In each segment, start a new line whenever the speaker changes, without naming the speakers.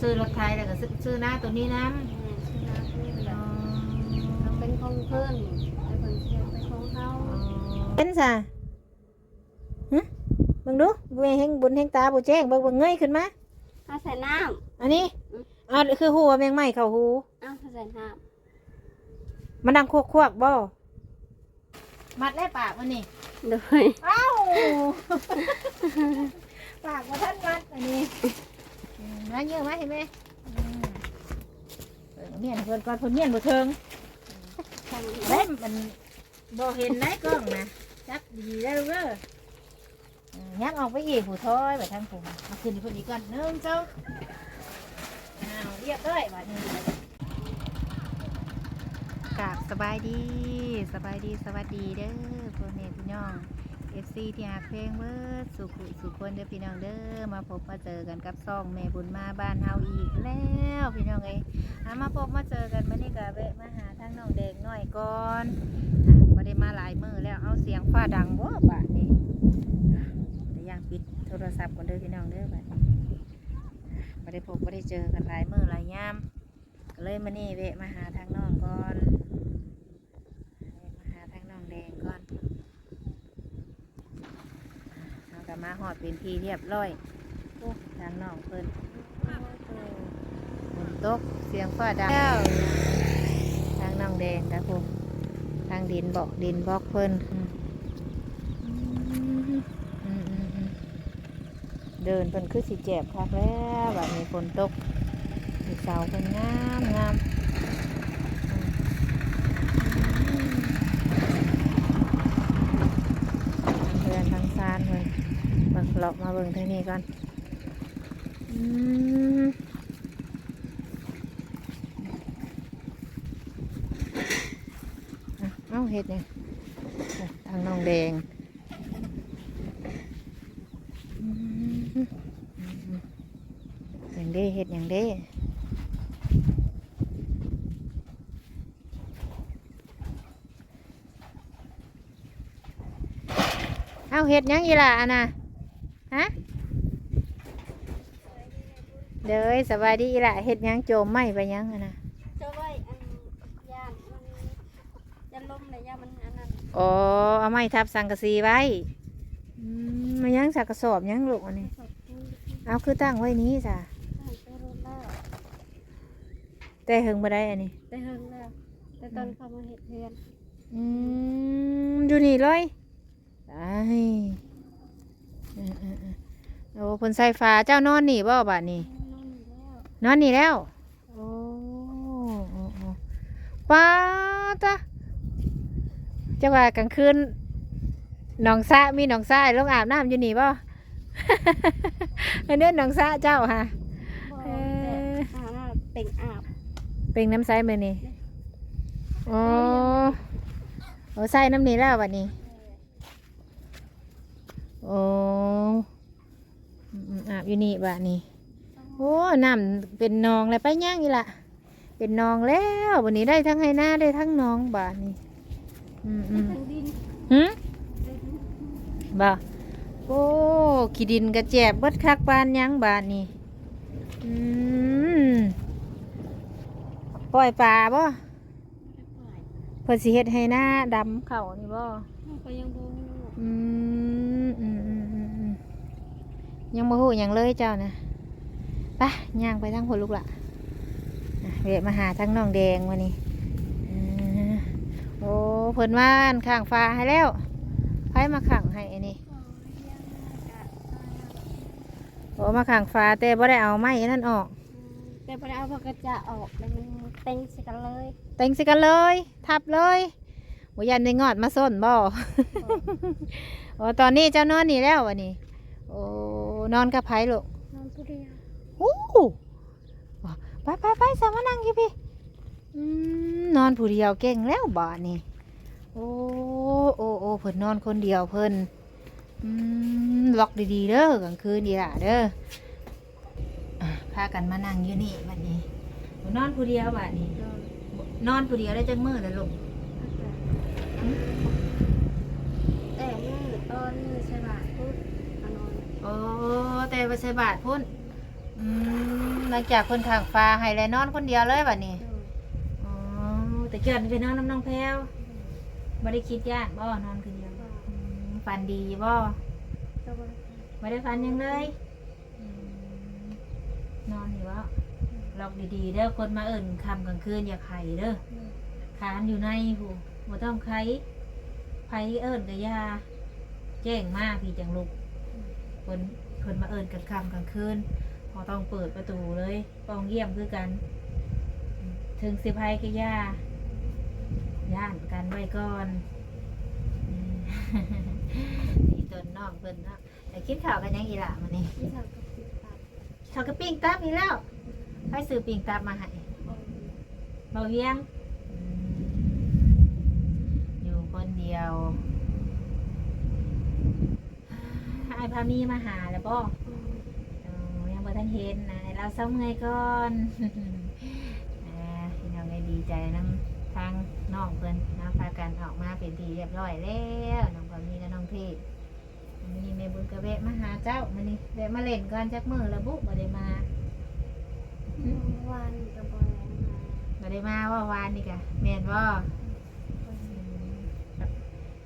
ซื้อรถไทยแล้วก็ซื้อซื้อหน้าตัวนี้น้
แม่ชื่อนาคือำแบบเราเป็นของเพิ่นแต่เพิ่นเสียเป็นของเขา
เป็นซะฮะเบิ่งดูบุญเฮงบุญเฮงตาบ่แจ้งเบิ่งเบิ่งเงยขึ้นมา
เอาใส่น้
อันนี้อ่าคือหูว่าแมงไหม้เข้าหูำ
เอาใส่น้
มันดังควกควกๆบ่มัดแล่ปากมันนี่ำ
โดย
เอ้า ปากมาท่านมัดอันนี้อื มมาเยอะมาเห็นไหมอืมเออเมียนเพิ่นก่อนเพิ่นเมียนบ่เทิง
ทำ
เล่มมันบ่เห็นในกล้องนะจับดีๆได้ลูกเด้อเออยักออกไปอีกผู้ทอยไปทางผมมาขึ้นที่เพิ่นอีกก่อนหนึ่งสองอ้าวเรียบร้อยบัดนี้กราบสบายดีสบายดีสวัสดีเด้อพ่อแม่พี่น้อง เอฟซีที่หักเพลงเบิดสุขุสุขคนเด้อพี่น้องเด้อมาพบมาเจอกันกับซ่องแม่บุญมาบ้านเฮาอีกแล้วพี่น้องเอ้ยอามาพบมาเจอกันมานี่ก็แวะมาหาทางน้องแดงหน่อยก่อนอะบ่ได้มาหลายมือแล้วเอาเสียงฟ้าดังบ่บาดนี้อ่แต่ยังปิดโทรศัพท์ก่อนเด้อพี่น้องเด้อบัดนี้บ่ได้พบบ่ได้เจอกันหลายมือหลายยามก็เลยมานี่แวะมาหาทางน้องก่อนแวะมาหาทางน้องแดงก่อน เรา ก็มาหอดเป็นทีเรียบร้อยโอ้ทางน้องเพิ่นฝนตกเสียงฟ้าดังทางน้องแดงนะผมทางดินบอกดินบอกเพิ่นเดินเพิ่นคือสิเจ็บคักแล้วแบบนี้ฝนตกมีเสาเพิ่นงามงามอืมทางเรือนทางซานเพิ่น เบิ่งเลาะมาเบิ่งทางนี้ก่อนอเอ้าเห็ดเนี่ยทางน้องแดงอย่างเด้เห็ดอย่างเด้เอ้าเห็ดยังอีล่ะอันน่ะ ฮะเด้อสบายดีอีหละเฮ็ดหยังโจมไหมไปหยังอะนะ
เจ้าไว้อันยานมันยานลมเลยยานมันอันนั้น
อ๋อเอาไม้ทับสังกะสีไว้อืมมายังสักกระสอบหยังลูกอันนี้
สดที่
เอาคือตั้งไว้นี้จ้ะ
ผ่านไปรถแล้ว
แต่หึงบ่ได้อันนี้
ได้เฮิงแล้วแต่ตอนเขามาเห็ดเรือน
อืมอยู่นี่เลยไอ้ โอ้เพิ่นใส่ฟ้าเจ้านอนนี่บ่บาดนี้
นอนอยู่แล้ว
นอนนี่แล้วโอ้โอ้โอ้ป้าจ้ะจะว่ากลางคืนหนองสระมีหนองสระลงอาบน้ำอยู่นี่ป่ะอันนี้หนองสระเจ้าค่ะ
บ่
เอ่อ
แต่อาบน้ำเป็นอาบ
เป็นน้ำใสมือนี่อ๋อโอ้ใส่น้ำนี่แล้ววันนี้ โอ้อืมอืมอาบอยู่นี่บะนี่โอ้น้ำเป็นหนองแล้วไปย่างอีละเป็นหนองแล้ววันนี้ได้ทั้งไฮหน้าได้ทั้งหนองบาทนี่อืมอืม
ทางดิน
หืมบ่าโอ้ขี้ดินกระแจบเบิดคักปานหยังบาทนี่อืมปล่อยปลาบ่เพิ่นสิเฮ็ดให้หน้าดำเข่านี่บ่
ก็ยังบู
อืมอืมอืมอืมอืม ยังบ่ฮู้หยังเลยเจ้านะไปย่างไปทางหัวลูกละอะเวะมาหาทางน้องแดงวันนี้อืมโอ้เพิ่นว่านข้างฟ้าให้แล้วไผมาขังให้อันนี้โอ้มาขังฟ้าแต่บ่ได้เอาไม้อันนั้นออก
แต่พอเอาพอกระจะออกแล้วมันเต็งสิกันเลย
เต็งสิกันเลย ทับเลยบ่ยันได้งอดมาส้นบ่โอ้ตอนนี้เจ้านอนนี่แล้ววันนี้โอ้ นอนกับไผลูก
นอนผู้เดียว
โอ้ว่ะไปไปไปสามานั่งอยู่พี่อืมนอนผู้เดียวเก่งแล้วบ่านี่โอ้โอ้โอ้เพิ่นนอนคนเดียวเพิ่นอืมล็อกดีๆเด้อกลางคืนดีล่ะเด้ออะพากันมานั่งอยู่นี่บัดนี้นอนผู้เดียวบัดนี้
นอน
นอนผู้เดียวได้จังมือแล้วลูก
แต่มือตอนมือใช่ป่ะพูดมานอน
โอ้แต่ไปใส่บาทพุ่นอืมหลังจากคนข้างฟ้าให้แล้วนอนคนเดียวเลยบัดนี้
โดย
อ๋อแต่เกิดไปนอนน้ำน้องแพรวบ่ได้คิดยากบ่นอนคนเดียวอืมฝันดีบ่
ก็บ่ได้
ไม่ได้ฝันหยังเลยอืมนอนอยู่วะล็อกดีๆเด้อคนมาเอิ่นคำกลางคืนอย่าไข่เด้อ
โดย
ขานอยู่ในหูบ่ต้องไข่ไผเอิ่นกะยาแจ้งมาพี่จังลุก คนคนมาเอิ่นกลางค่ำกลางคืนพอต้องเปิดประตูเลยป้องเยี่ยมคือกัน ถึงสิภัยกะยาย่านกันไว้ก่อนอืมนี่ตนน้องเพิ่นเนาะแต่คิดข่าวกันยังอีหล่ะมันนี่
ที่ทำกับติดตาม
เขาก็ปิ้งตับอีกแล้วไปซื้อปิ้งตับมาให้
โอ้ย
เบาเวียง อยู่คนเดียว ไอ้พามีมาหาแล้วบ่
อืม
เออยังบ่ทันเห็นนะให้เราเศร้าเมื่อยก่อนอ่าพี่น้องได้ดีใจนํทางน้องเพิ่นนะพากันออกมาเป็นทีเรียบร้อยแล้วน้องพามีกับน้องเทพมันนี้แม่บุญกระเวะมาหาเจ้ามันนี่แวะมาเล่นก่อนจักมือแล้วบุบ่ได้มา
เมื่อวานกับบอยมา
บ่ได้มาว่าวานนี่กะแม่นบ่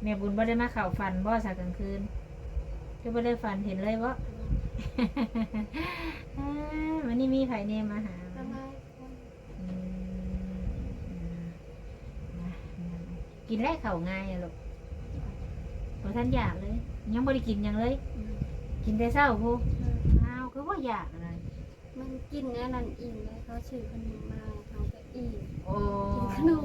แม่บุญบ่ได้มาเข้าฝันบ่สักกลางคืน ก็บ่ได้ฝันเห็นเลยบ่อ่าวันนี้มีไผเนมมาหา
ทำไมคน
อืมนะกินแรกเข่าง่ายอะลูกบ่ท่านอยากเลย ยังบ่ได้กินหยังเลย
อืม
กินแต่เช้าพู
เออ
อ้าวคือว่าอยากอะไร
มันกินแน่นันอิ่มเลยเขาชื่อขนมมาเขาก็อิ่ม
โอ้
กินขนม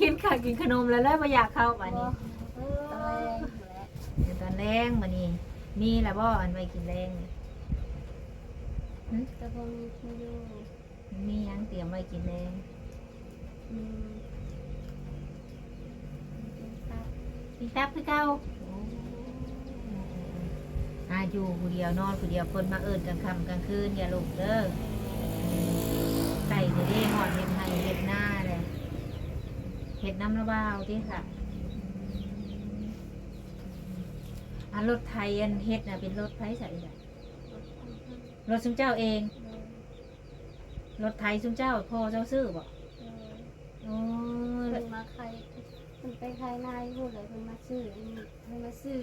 กินข้าวกินขนมแล้วเลยบ่อยากเข้าบัดนี้
เออตะแรงแหละ
เดี๋ยวตอนแรงบัดนี้มีแล้วบ่อันไว้กินแรงนี่
แต่พอมีคิวอยู่
มีหยังเตรียมไว้กินแรง
อืมกินตับ
กินตับคือเก่าอาอยู่ผู้เดียวนอนผู้เดียวคนมาเอิ้นกลางค่ำกลางคืนอย่าลุกเด้อไก่จะได้หอดเห็ดไห้เห็ดหน้าเลยเห็ดน้ำระบาวที่ค่ะ อันรถไทยอันเฮ็ดน่ะเป็นรถไฟใส่ใดรถซุมเจ้าเอง รถไทยซุมเจ้าพ่อเจ้าซื้อบ่โอ้ย
เพิ่นมาใครเพิ่นไปใครนายพูดเลยเพิ่นมาซื้ออันนี้เพิ่นมาซื้อ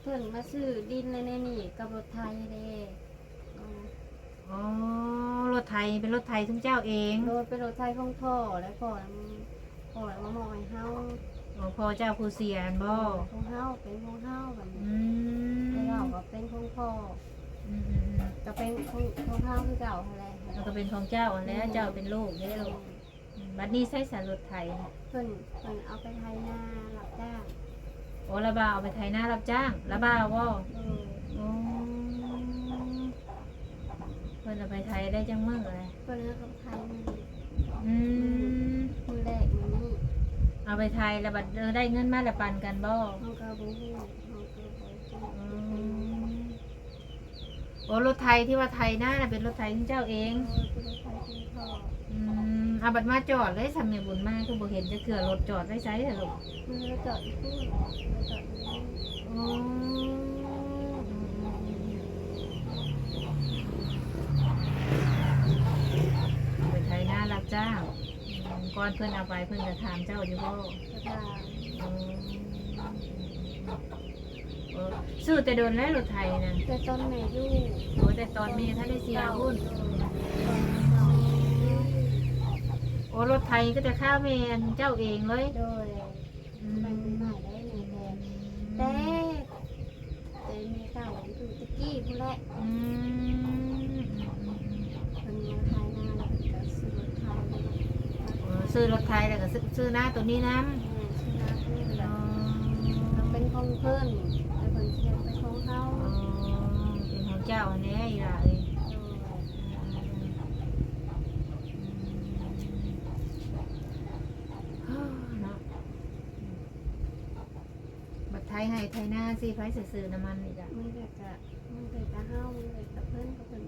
เพิ่นมาซื้อดินในในนี่กับรถไทยเด้อ๋อ
อ๋อรถไทยเป็นรถไทยซุมเจ้าเอง
โดยเป็นรถไทยของพ่อและพ่อพ่อแล้วมามอบให้เฮา
อ๋อพ่อเจ้าผู้เสียนบ่
ของเฮาเป็นของเฮาแบบนี้
อืม
แล้วเราก็เป็นของพ่อ
อืมอืมอืม
ก็เป็นของของเฮาคือเก่าหั่นแหละ
แล้วก็เป็นของเจ้าอันแล้วเจ้าเป็นลูกได้ลูกบัดนี้ใช้สารรถไทยนะ
เพิ่นเพิ่นเอาไปไทยนาหลับจ้าง
โอ้ระบาวเอาไปไทยหน้ารับจ้างระบาวว่า
เออ
โอ้เพิ่นเอาไปไทยได้จังมื้อเลย
เพิ่นเอากับไทยมือ
อืม
มือแรกมือนี้
เอาไปไทยแล้วบัดเออได้เงินมาแล้วปันกันบ่
เฮาก็บ่ฮู้เฮาก็บ่รู้
อืมโอ้รถไทยที่ว่าไทยหน้าน่ะเป็นรถไทยของเจ้าเอง
เออเป็นรถไทยของพ่อ
อืมเอาบัดมาจอดเลยสำเนียบุญมากคือบ่เห็นจะเกือรถจอดไว้ใช้เถอะลูก
มือแล้วจอดอยู่พูดแล้วจอดอยู่นี่
โอ้ไปไทยหน้ารับจ้างอืม ก่อนเพิ่นเอาไปเพิ่นจะถามเจ้าอยู่บ่
ก็ได้
เออซื้อแต่โดนแล้วรถไทยนะ
แต่ตอนแม่อยู่
โอ้แต่ตอนนี้ถ้าได้เสียหุ้นโอ้รถไทยก็จะข้าวแมนเจ้าเองเลย
โดย
อื
ไปใหม่ได้ในแทนแต่แต่เมียเก่าอยู่ตะกี้ผู้นแหละ
อืม
มันมาทายหน้าแล้วก็ซื้อรถไทย
เออ ซื้อรถไทยแล้วก็ซื้อซื้อหน้าตัวนี้น้
แม่ชื่อน้าเพื่อนำแบ
อ๋อบ
มันเป็นของเพื่อนแต่เพื่อนเชียร์เป็นของเขา
อ๋อเป็นของเจ้าอันนี้อีหล่ะเอ้ยเนาะบัตรไทยให้ไทยหน้าสิไฟซื้อๆน้ำมันอีกอะ
มันเกิดกับมันเกิดกับเฮามันเกิดกับเพื่อนกับเพื่อน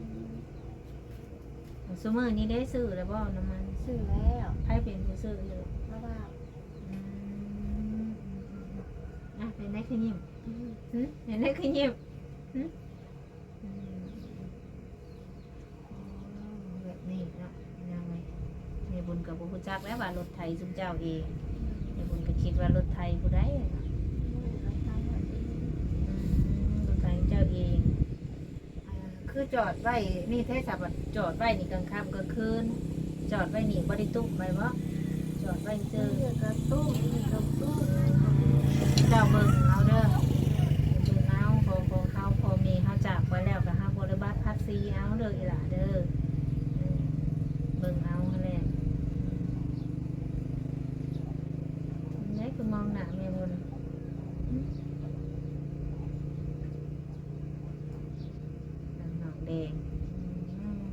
ซูเมอร์นี้ได้ซื้อแล้วบ่น้ำมัน
ซื้อแล้ว
ไพ่เป็นผู้ซื้ออยู่
เพราะว่า
อืมอะเป็นได้ขึ้นยิ้ม
อืม
หึเป็นได้คือยิ้มบบนี้เนาะนางไงในบุญกับพระพุทธเจ้าแล้วว่ารถไทยสุมเจ้าเองในบุญก็คิดว่ารถไทยผู้ใด
อะเน
รถไทยเจ้าเองคือจอดไว้นี่เทศบาลจอดไว้นี่กลางค่ำกลางคืน จอดไว้นี่บ่ได้ตุ้มไว้บ่จอดไว้เจอ
เสื้อ กระตุ้มนี่กระตุ้ม
เจ้าเบิ่งเอาเด้อเบิ่งเอาของของเขาพอมีเขาจากไว้แล้วก็ห้าบริบัติภาษีเอาเด้ออีหล่าเด้ออืมเบิ่งเอาหั่นแหละนี่คือมองหน้าแม่บุญหึน้ำหนองแดงอืม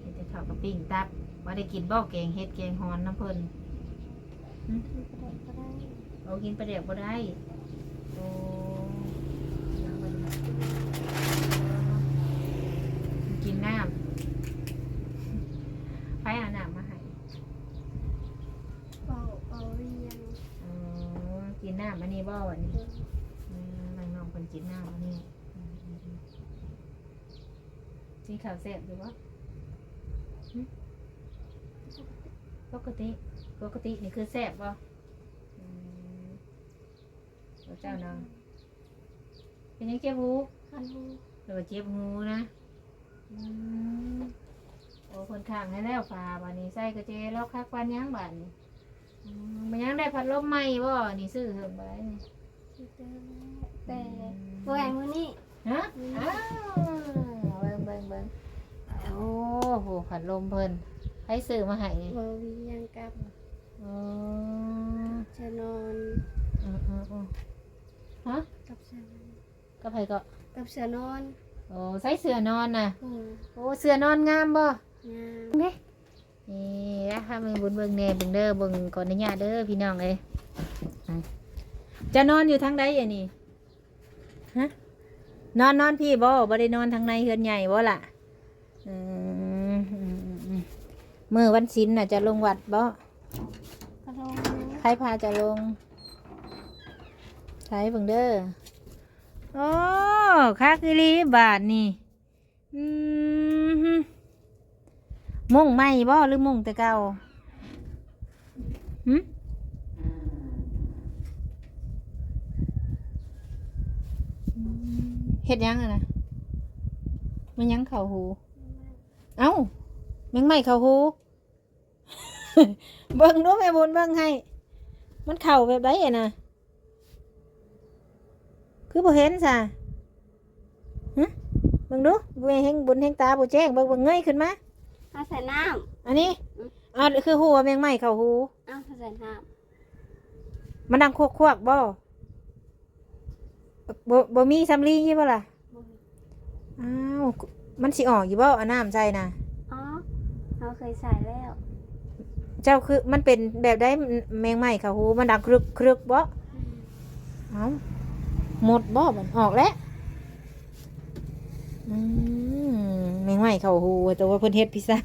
เฮ็ดแต่ข้าวกับปิ้งตับ ว่าได้กินบ่แกงเฮ็ดแกงฮอนน้ำเพิ่น
ก็ได้
เอากินปลาเดี๋ยวบ่ได้โอ้กินน้ำไปเอาน้ำมาให้
เป่าเป่าเรียง
อ๋อกินน้ำอันนี้บ่วันนี้อืมนางน้องคนกินน้ำอันนี้อืมอืมอืมกินข้าวแซ่บอยู่บ่หึ ปกติปกตินี่คือแซ่บบ่อืมเอาเจ้าน้องเป็นยังเจ็บหู
คันหู
หรือว่าเจ็บหูนะอืมโอ้คนข้างให้แล้วฝ่าบานนี้ใส่กระเจแล้วคักปันยังบานนี้อืมมันยังได้พัดลมใหม่บ่นี่ซื้อเถิงไปนี่
ที่เจอแต่ตัวแหงมือนี่
ฮะอ้าวเบิ่งเบิ่งเบิ่งโอ้โหพัดลมเพิ่น ให้ซื้อมาให้นี่
เบาเรียงกับ
อ๋อ
ชะนอน
อืมอืมอืมฮะ
กับชะนอน
ก็ไผก็
กับชะนอน
โอ้ใส่เสื้อนอนน่ะ
โอ้
โอ้เสื้อนอนงามบ่
งาม
นี่นะคะมึงบุญเบิ่งแหน่เบิ่งเด้อเบิ่งก่อนอนุญาตเด้อพี่น้องเอ้ยอะจะนอนอยู่ทางใดอะนี่ฮะนอนนอนพี่บ่บ่ได้นอนทางในเฮือนใหญ่บ่ล่ะอืมอืมอืมอืม มื้อวันศีลน่ะจะลงวัดบ่
กระลง
ใครพาจะลงใช้เบิ่งเด้อโอ้คักอีหลีบาทนี่อืมฮึมุ่งใหม่บ่หรือมุ่งแต่เก่าหึอืมเฮ็ดหยังอะนะมันยังเข่าหู เอ้าแมงไม่เข่าหู เบิ่งดูแม่บุญเบิ่งให้ มันเข่าแบบไดอะนะคือบ่เห็นซะฮะเบิ่งดูบ่เห็นบุญเห็นตาบ่แจ้งเบิ่งเบิ่งเงยขึ้นมา
เอาใส่น้
อันนี้อ่าคือหูว่าแมงไหม้เข้าหูำ
เอาใส่น้
มันดังควกควกๆบ่บ่บ่มีสำลียี่บ่ล่ะำ
บ่มี
อ้าว มันสิออกอยู่บ่เอาน้ำใส่น่ะ
อ๋อเราเคยใส่แล้ว
เจ้าคือมันเป็นแบบได้แมงไหม้เข้าหูมันดังครึกครึกบ่เอ้าหมดบ่มันออกแล้วอืมแมงไหม้เข้าหูแต่ว่าเพิ่นเฮ็ดพิซซ่า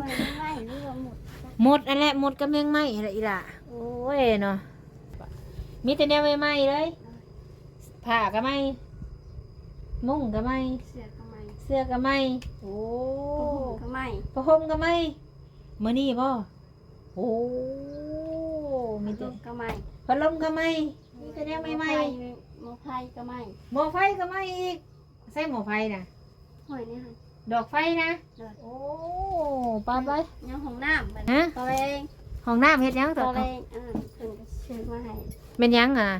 ไม่ไม่ไม่รวมหมด
หมดอันแหละหมดกับแมงไหม้อะไรอีล่ะโอ้ยเนาะมีแต่แนวใหม่ๆเลยผ้าก็ไม่มุ้งก็ไม่
เสือก็ไม่
เสื้อก็ไม่โอ้
โอ้ก็ไม่
ผ้าห่มก็ไม่มื้อนี้บ่โอ้มีแต่
ลูกก็ไม่
พัดลมก็ไม่มีแต่แนวใหม่
หมอไฟก็ไม่
ๆหม้อไฟก็ไม่อีก ใส่หม้อไฟน่ะ
หอยนี่ค่ะ
ดอกไฟนะ
ดอก
โอ้ปาไป
ยังของน้ำแบบ
ฮะ
ตัวเอง
ห้องน้ำเฮ็ดหยัง
ตั
ตัวว
เองอ่าเพิ่นก็ซื้อมาให้
เป็นหยังอะ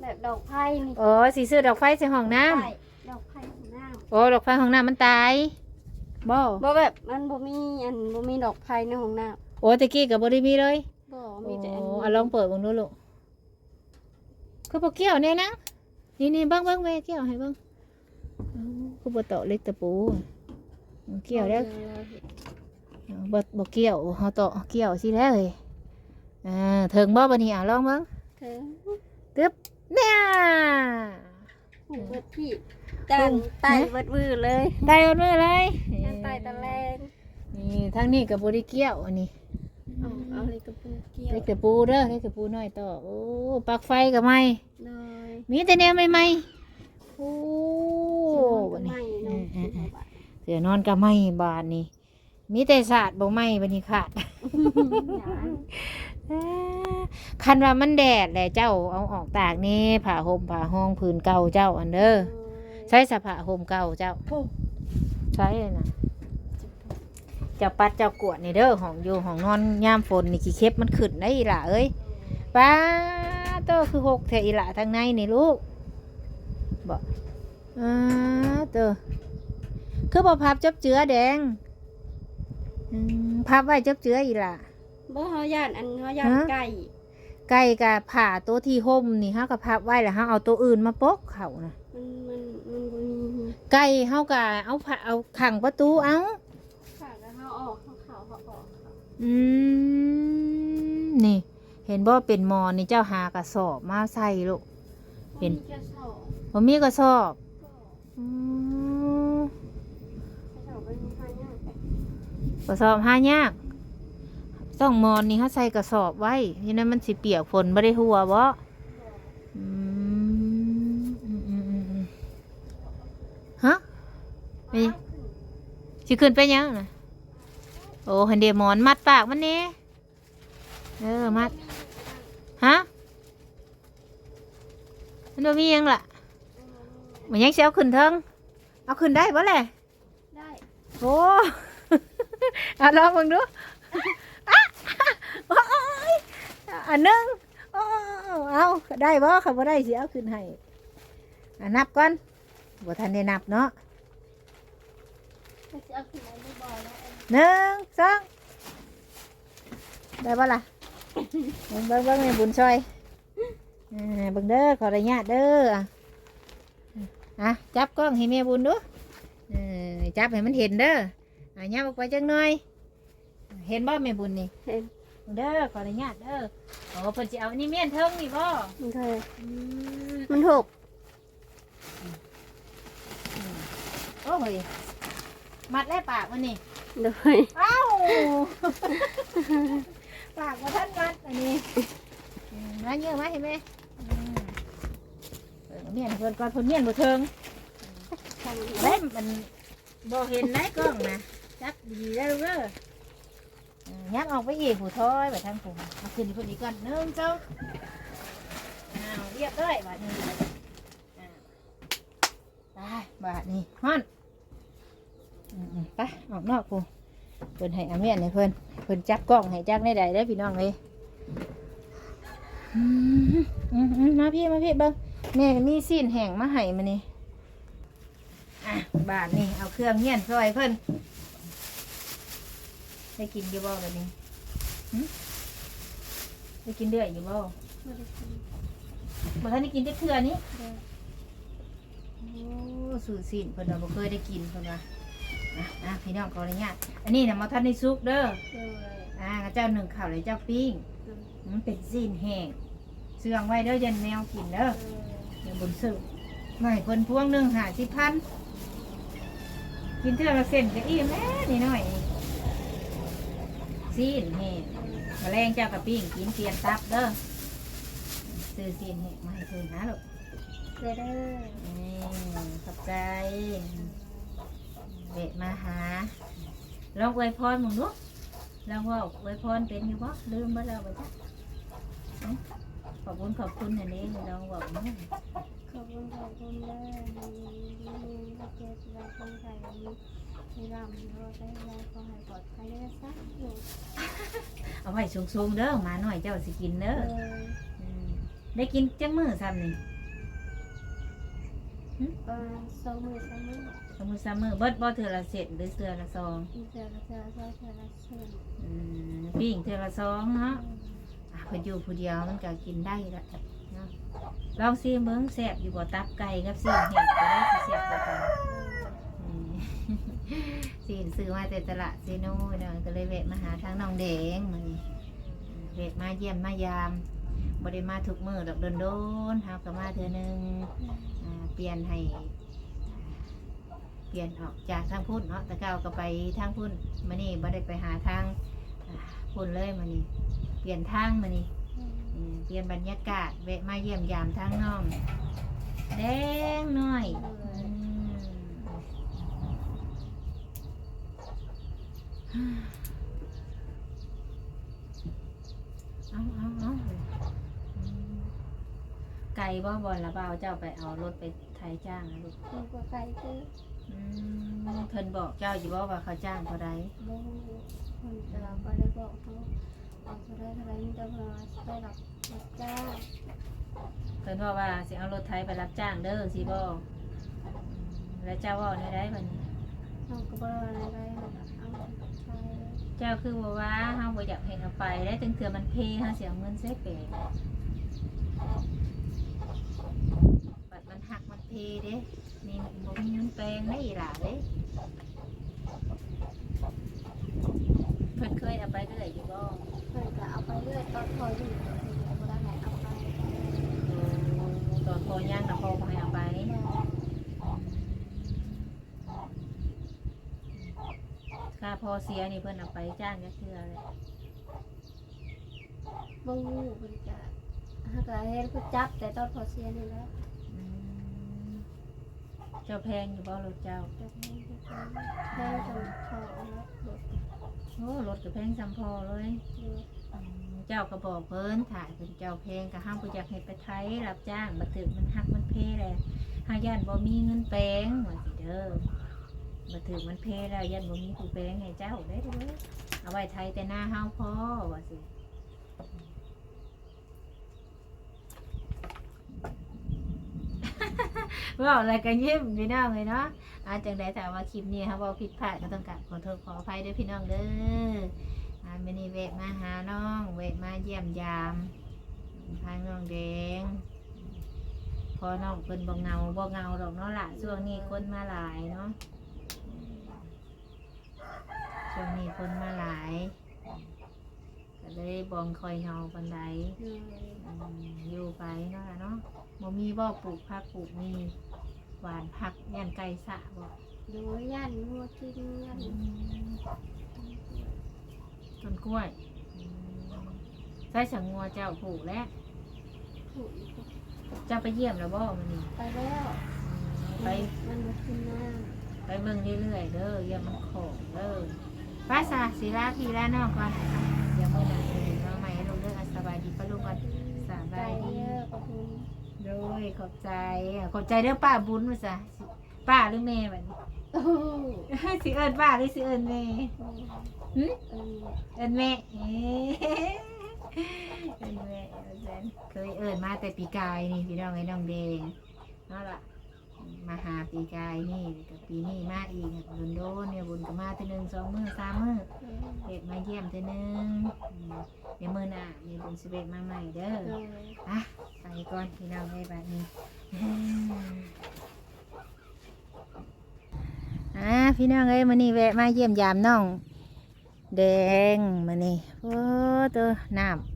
แบบดอกไผ่นี่
โอ้สิซื้อดอกไฟใส่ห้องน้ำ
ไผ่ดอกไผ่ของน้
โอ้ดอกไฟของน้ำมันตายบ่ำ
บ่แบบมันบ่มีอันบ่มีดอกไผ่ในของน้
โอ้ตะกี้กับบริมีเลยำ
บ่
โอ้
มีแต่อัน
อะลองเปิดเบังดูลูกคือบ่เกี่ยวเนี่ยนะนี่นี่เบิ้งเบิ้งเวเกี่ยวให้เบิ้งโอ้คือบ่เตาะเล็กตะปูเอาเกี่ยวแล้วเอาบ่บ่เกี่ยวเฮาเตาะเกี่ยวสิแล้วเฮ้ยอ่าถึงบ่บัดนี้อะลองเบิ้ง
เธอ
ตึ๊บเนี่ย
หูเบิดพี่จันไตเบิดมือเลย
ได้หมดมือเลย
จันไตตะแลง
นี่ทางนี้ก็บ่ได้เกี่ยวอันนี้
เอาเอาเลยกระปุกเกี่ยว
เล็กตะปูเด้อเล็กตะปูน้อยต่อโอ้ปลั๊กไฟก็ไม่
เลย
มีแต่แนวใหม่ๆโอ้
ก็
นี่
ไม่
อื
เนาะ
มอืมอืม เสือนอนก็ไม่บาดนี่มีแต่ศาสตร์บ่ไหม่บัดนี้ขาด
อย่างนั้น
เอ้อคันว่ามันแดดแหละเจ้าเอาออกตากนี่ผ้าห่มผ้าห้องผืนเก่าเจ้าอันเด้อใช้สผ้าห่มเก่าเจ้า
ปุ๊บ
ใช้เลยนะ เจ้าปัดเจ้ากวดนี่เด้อห้องอยู่ห้องนอนยามฝนนี่ขี้เข็บมันขึ้นได้อีหล่ะเอ้ยป้าโตคือหกแถอีหล่ะทางในนี่ลูกบอกอ่าโตคือบ่พับจับเจือแดงอืมพับไว้จับเจืออีหล่ะ
บ่เฮาย่านอันเฮาย่าน
ฮะ
ไก่
ไก่กับผ่าตัวที่ห่มนี่เฮากับพับไว้แล้วเฮาเอาตัวอื่นมาโปกเขานะ
มันมันมันบ่มี
ไก่เฮากับเอาผ้าเอาขังประตูเอา
อกค่ะ
อืมนี่ เห็นบ่เป็นหมอนนี่เจ้าหากระสอบมาใส่ลูก เห็น
มัจะสอบ
บ่มีกระสอบ
ก็
อืม
จะสอบเป็นพันยาก
กระสอบหายากต้องหมอนนี่เฮาใส่กระสอบไว้ที่นั้นมันสิเปียกฝนบ่ได้หัวบ่อืมอืมอืมอืมอืมฮะนี่สิขึ้นไปยังนะ โอ้หันเดหมอนมัดปากมันนี่เออมัดฮะมันบ่มีหยังล่ะมันยังสิเชียวขึ้นเทิงเอาขึ้นได้บ่แหละ
ได้
โอ้เอาลองมึงดูอะโอ้ยอันหนึงโอ้เอาได้บ่ค่ะบ่ได้สิเอาขึ้นให้อะนับก่อนบ่ทันได้นับเนาะ
จะเอาขึ้นมาได้บ่แล้ว
หนึ่งสองได้ปะล่ะเบิ่งเบิ่งเบิ่งในบุญช่วยอ่าเบิ่งเด้อขออนุญาตเด้ออะจับกล้องให้แม่บุญดูเออจับให้มันเห็นเด้ออะยับออกไปจังหน่อย เห็นบ่แม่บุญนี่
เห็น
เบิ่งเด้อขออนุญาตเด้อโอ้เพิ่นสิเอาอันนี้เมียนเทิงนี่บ่
มันเคย
อืม
มันถูก
โอ้ยมัดแล้วปากมันนี่
โดย
เอ้าปากมาท่านมัดอันนี้อืมมาเยอะไหมเห็นไหมอืมเออเมียนเพิ่นก่อนเพิ่นเมียนบ่เทิง
ทางนี้
เล่มมันบ่เห็นไหนกล้องนะจับดีๆแล้วเด้อเออยับออกไปอีกผู้ทอยไปทางผมเอาขึ้นคนอีกก่อนหนึ่งสองอ้าวเรียบร้อยบาดนี้อ้าไปบาดนี้ฮอน ไปออกนอกกูเพิ่นให้อาเมียนให้เพิ่นเพิ่นจับกล้องให้จักได้ใดได้อพี่น้องเลยอืมอืมอืมมาพี่มาพี่เบิ่งแม่มีซีนแห้งมาให้มานี่อะบาทนี่เอาเครื่องเฮียนซอยเพิ่นได้กินอยู่บ่แบบนี้หึได้กินเดือยอยู่บ่
บ่ได้กิน
บ่ทันได้กินได้เครือนี้
เด้อ
โอ้สูตรสินเพิ่นน่ะบ่เคยได้กินเพิ่นว่า อะอะพี่น้องขออนุญาตอันนี้น่ะมาทันได้ซุกเด้อ
โดย
อ่าเจ้าหนึ่งข้าวเลยเจ้าปิ้งมันเป็นสินแห้งเสื่องไว้เด้อยันแมวกินเด้อเดี๋ยวบุญซื้อไม่เพิ่นพวงหนึ่งหาสิพันกินเท่าละเส้นก็อิ่มแม่นี่หน่อยซีนแห้งแมลงเจ้ากระปิ้งกินเปลี่ยนตับเด้อซื้อซีนแห้งมาให้เพิ่นนะลูก
เด้อเด้อ
นี่ขอบใจ เวทมาหาลองอวยพรมึงลูกลองเว่าอวยพรเป็นอยู่บ่ลืมบ่แล้วบ่จ๊ะเอ้าขอบคุณขอบคุณอันนี้ลองบอกมึง
ขอบคุณขอบคุณเด้อมีมีมีเจ็บไว้คนไทยมีมีรำรอได้ไว้ขอให้ปลอดภัยเด้อสักอยู่
เอาไว้สูงๆเด้อหมาหน่อยเจ้าสิกิน
เอ
เด้อ
อ
อืมได้กินจังมือซ้ำนี่
ประมาณสองมือสามมือ
สมือซ้ำมือเบิดบ่เทือละเศษหรือเทือละซอง
อีเจอละเจอละเจอเจอละเจอ
อืมปิ้งเทือละซองเนาะอะเพิ่นอยู่ผู้เดียวมันก็กินได้ละเนาะลองซิเบิ่งแซ่บอยู่บ่ตับไก่กับซีนเห็ดก็ได้สิแซ่บกว่ากันอืมซีนซื้อมาแต่ตลาดซีโน่เนาะก็เลยแวะมาหาทางน้องแดงมานี่แวะมาเยี่ยมมายาม บ่ได้มาทุกมือดอกโดนๆเฮาก็มาเทื่อนึงอ่าเปลี่ยนให้เปลี่ยนออกจากทางพุ่นเนาะแต่เก่าก็ไปทางพุ่นมานี่บ่ได้ไปหาทางอ่าพุ่นเลยมานี่เปลี่ยนทางมานี่อืมเปลี่ยนบรรยากาศแวะมาเยี่ยมยามทางน้องแดงหน่อยอืม เอาเอาเอาอืมไก่ บ่บอลละเบาเจ้าไปเอารถไปไทยจ้างนะลูก
มันก็ไกลเด้อ
อืมเพิ่นบอกเจ้าอยู่บ่ว่าเขาจ้างเท่าใด
บ่ฮู้คนจะเราก็ได้บอกเขาเอาเท่าไรเท่าไรนี่จะมาได้รับรับจ้าง
เพิ่นบอกว่าสิเอารถไทยไปรับจ้างเด้อสิบ่แล้วเจ้าเว่าได้ได้บัดนี้
เราก็บ่ได้อะไรเอาไป
เจ้าคือบอกว่าเฮาบ่อยากให้เอาไปได้วจังเทื่อมันเพเฮาสิเอาเงินใส่แปะบัดมันหักมัน เพเด้นี่บ่มีเงินแปลงได้อีหล่ะเด้เพิ่นเคยเอาไปเรื่อยอยู่บ่
เพิ่นก็เอาไปเรื่อยตอนพออยู่เพิ่นก็บ่ได้ให้เอาไป
ตอนพอย่างน่ะพ่อบ่ให้เอาไปค่าพอเสียนี่เพิ่นเอาไปจ้างจักเทื่อเลย
บ่ฮู้เพิ่นก็หากเห็นเพิ่นจับแต่ตอนพอเสียนี่แหละ
อืม เจ้าแพงอยู่บ่รถเจ้า
จะแพงจะแพงแพงจนพอเอาแล้วรถ
โอ้รถก็แพงจำพอเลย
เดือ
อืมเจ้าก็บอกเพิ่นถ่ายเป็นเจ้าแพงก็ห้ามบ่อยากให้ไปไทยรับจ้างบัดถึกมันหักมันเพแหละหาย่านบ่มีเงินแปลงว่าสิเด้อบัดถึกมันเพแล้วย่านบ่มีผู้แปลงให้เจ้าได้เด้อเอาไว้ไทยแต่หน้าเฮาพอว่าสิ เว่าอะไรกันยิ้มพี่น้องเลยเนาะอาจังใดแต่ว่าคลิปนี้ครับว่าผิดพลาดก็ต้องกราบขอโทษขออภัยด้วยพี่น้องเด้ออ่าไม่นี่เวะมาหาน้องเวะมาเยี่ยมยามทางน้องแดงพอน้องเพิ่นบ่เงาบ่เงาดอกเนาะล่ะช่วงนี้คนมาหลายเนาะช่วงนี้คนมาหลายก็เลยบองคอยเงาปันได
เดือ
อืมอยู่ไปเนาะล่ะเนาะ บ่มีบ่ปลูกผักปลูกมีหวานผักย่านไก่สะบ่
โดยย่านงัวกินย่าน
ต้นกล้วยอืมใส่สังงัวเจ้าปลูกแล้ว
ถูก
เจ้าไปเยี่ยมแล้วบ่มื้อนี้
ไปแล้ว
อืมไป
มันบ่กินน้
ไปเบิ่งเรื่อยๆเด้ออย่ามันของเด้อไป้าซะสิลาพี่ลาน้องก่อนเดี๋ยวมื้อหน้าสิมาใหม่ให้ลูกเด้ออะสบายดีปะลูกก่อนำส
ใจ
บายดี
เด้อขอบคุณ
โดยขอบใจอะขอบใจเด้อป้าบุญว่าซะป้าหรือแม่บัดนี้
โอ้โห
สิเอิ้นป้าหรือสิเอิ้นแม่หึ
เออ
เอิ้นแม่เอ๊ะเอิ้นแม่เอิ้นแม่เคยเอิ้นมาแต่ปีกายนี่พี่น้องไอ้น้องแดงเนาะล่ะ มาหาปีกายนี่กับปีนี้มาอีกโดนโดนๆเนี่ยบุญก็มาเทีนึงสองมื้อสามมื้อเด็กมาเยี่ยมเทีนึงอืมเดี๋ยวมื้อหน้ามีบุญสิเวกมาใหม่เด้อ
เออ
อะไปก่อนพี่น้องได้แบบนี้อ่าพี่น้องเอ้ยมื้อนี้แวะมาเยี่ยมยามน้อง แดงมื้อนี้โอ้ตัวน้ำ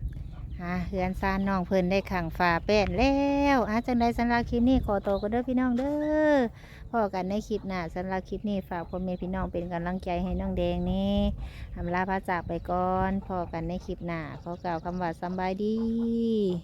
อะเฮือนซานน้องเพิ่นได้ขังฝาแป้นแล้วอะจังใดสำหรับคลิปนี้ขอตัวกันเด้อพี่น้องเด้อพอกันในคลิปหน้าสำหรับคลิปนี้ฝากพ่อแม่พี่น้องเป็นกำลังใจให้น้องแดงนี่อำลาพระจากไปก่อนพอกันในคลิปหน้าขอกล่าวคำว่าสำบายดี